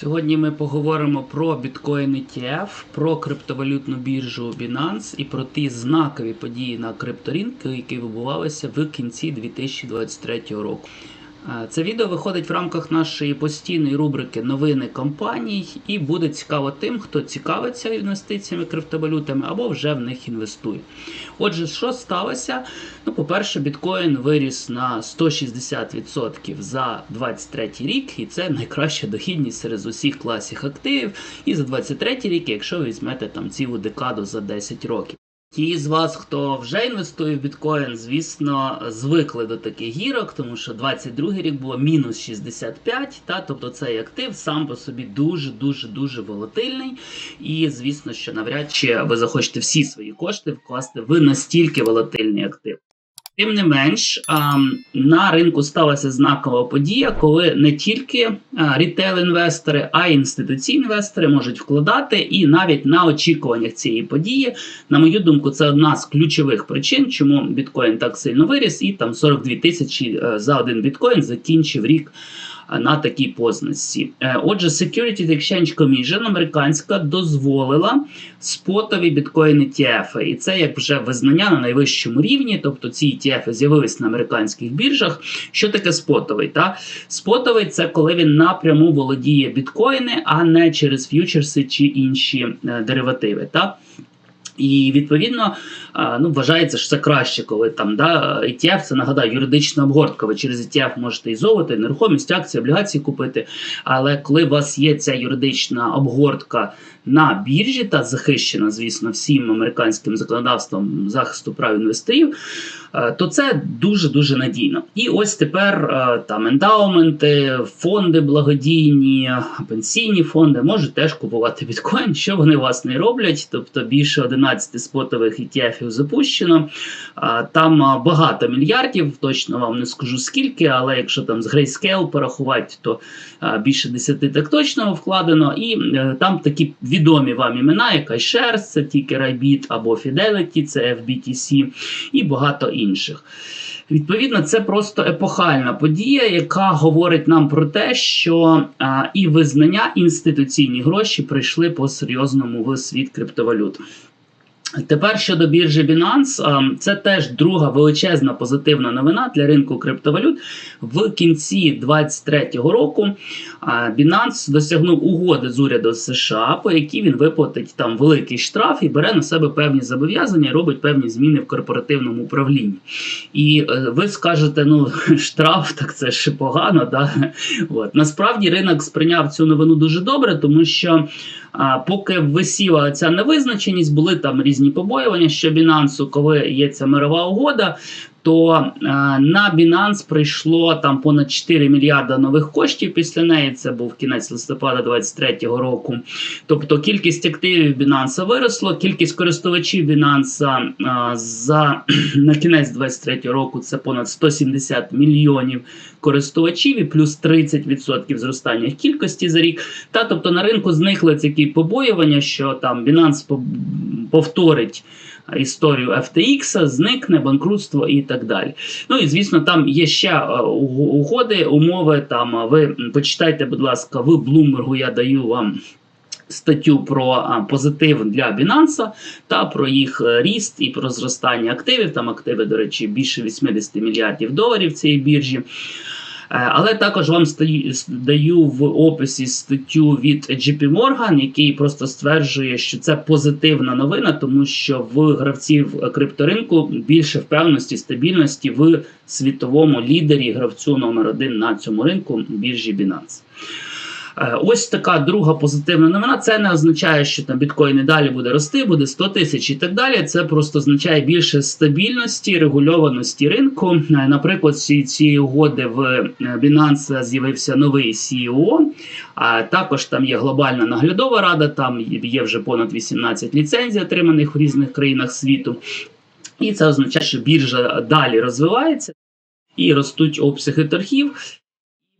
Сьогодні ми поговоримо про Bitcoin ETF, про криптовалютну біржу Binance і про ті знакові події на крипторинку, які відбувалися в кінці 2023 року. Це відео виходить в рамках нашої постійної рубрики Новини компаній і буде цікаво тим, хто цікавиться інвестиціями криптовалютами або вже в них інвестує. Отже, що сталося? Ну, по-перше, біткоін виріс на 160% за 2023 рік, і це найкраща дохідність серед усіх класів активів. І за 2023 рік, якщо ви візьмете там цілу декаду за 10 років. Ті з вас, хто вже інвестує в біткоін, звісно, звикли до таких гірок, тому що 22 рік було мінус 65, та тобто цей актив сам по собі дуже дуже дуже волатильний. І звісно, що навряд чи ви захочете всі свої кошти вкласти в настільки волатильний актив. Тим не менш, на ринку сталася знакова подія, коли не тільки рітейл-інвестори, а й інституційні інвестори можуть вкладати, і навіть на очікуваннях цієї події, на мою думку, це одна з ключових причин, чому біткоін так сильно виріс, і там 42 тисячі е, за один біткоін закінчив рік е, на такій позначці. Е, Отже, Securities Exchange Commission американська дозволила спотові біткоін ETF. І це як вже визнання на найвищому рівні, тобто ці ETF з'явились на американських біржах. Що таке спотовий? Та? Спотовий це коли він напряму володіє біткоїни, а не через ф'ючерси чи інші е, деривативи. Та? І відповідно ну, вважається, що це краще, коли там да, ETF, це нагадаю, юридична обгортка. Ви через ETF можете і золото, і нерухомість, акції, облігації купити. Але коли у вас є ця юридична обгортка на біржі та захищена, звісно, всім американським законодавством захисту прав інвесторів, то це дуже дуже надійно. І ось тепер там ендаументи, фонди благодійні, пенсійні фонди можуть теж купувати біткоін, що вони власне і роблять. Тобто більше 11 спотових ETF запущено. Там багато мільярдів, точно вам не скажу скільки, але якщо там з Grayscale порахувати, то більше 10 так точно вкладено. І е, там такі відомі вам імена, як iShares, це тільки Rabbit, або Fidelity, це FBTC і багато інших. Відповідно, це просто епохальна подія, яка говорить нам про те, що а, і визнання інституційні гроші прийшли по серйозному в світ криптовалют. Тепер щодо біржі Binance, це теж друга величезна позитивна новина для ринку криптовалют. В кінці 2023 року Binance досягнув угоди з урядом США, по якій він виплатить там великий штраф і бере на себе певні зобов'язання і робить певні зміни в корпоративному управлінні. І е, ви скажете, ну штраф, так це ще погано. Да? От. Насправді ринок сприйняв цю новину дуже добре, тому що а, поки висіла ця невизначеність, були там різні побоювання, що Бінансу, коли є ця мирова угода. То е, на Binance прийшло там понад 4 мільярда нових коштів після неї. Це був кінець листопада 2023 року. Тобто кількість активів Binance виросла, кількість користувачів Binance е, за на кінець 2023 року це понад 170 мільйонів користувачів і плюс 30% зростання кількості за рік. Та тобто на ринку зникли такі побоювання, що там Binance повторить історію FTX, зникне банкрутство і так далі. Ну і звісно, там є ще е, угоди, умови. Там ви почитайте, будь ласка, в Bloomberg я даю вам. Статтю про позитив для Binance та про їх е, ріст і про зростання активів. Там активи, до речі, більше 80 мільярдів доларів цієї біржі. Е, Але також вам даю в описі статтю від JP Morgan, який просто стверджує, що це позитивна новина, тому що в гравців крипторинку більше впевненості, стабільності в світовому лідері гравцю номер один на цьому ринку біржі Binance. Е, Ось така друга позитивна новина. Це не означає, що там біткоін і далі буде рости, буде 100 тисяч і так далі. Це просто означає більше стабільності, регульованості ринку. Е, Наприклад, ці цієї угоди в е, Binance з'явився новий CEO, а також там є глобальна наглядова рада, там є вже понад 18 ліцензій, отриманих в різних країнах світу. І це означає, що біржа далі розвивається і ростуть обсяги торгів.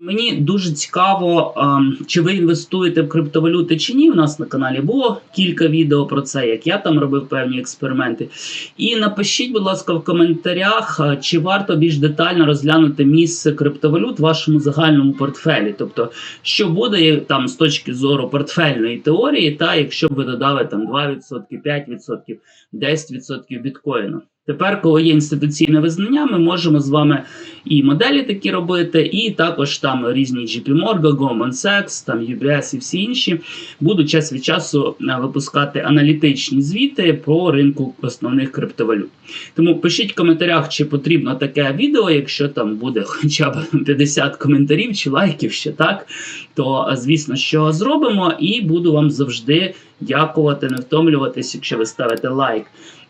Мені дуже цікаво, ем, чи ви інвестуєте в криптовалюти чи ні. У нас на каналі було кілька відео про це, як я там робив певні експерименти. І напишіть, будь ласка, в коментарях, е, чи варто більш детально розглянути місце криптовалют в вашому загальному портфелі. Тобто, що буде там з точки зору портфельної теорії, та якщо б ви додали там 2%, 5%, 10% біткоїну. Тепер, коли є інституційне визнання, ми можемо з вами і моделі такі робити, і також там різні JP Morgan, Goldman Sachs, там UBS і всі інші будуть час від часу е, випускати аналітичні звіти по ринку основних криптовалют. Тому пишіть в коментарях, чи потрібно таке відео, якщо там буде хоча б 50 коментарів чи лайків, ще так, то е, звісно, що зробимо, і буду вам завжди дякувати, не втомлюватись, якщо ви ставите лайк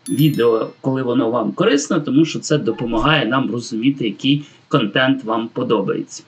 відео, коли воно вам корисно, тому що це допомагає нам розуміти, який контент вам подобається.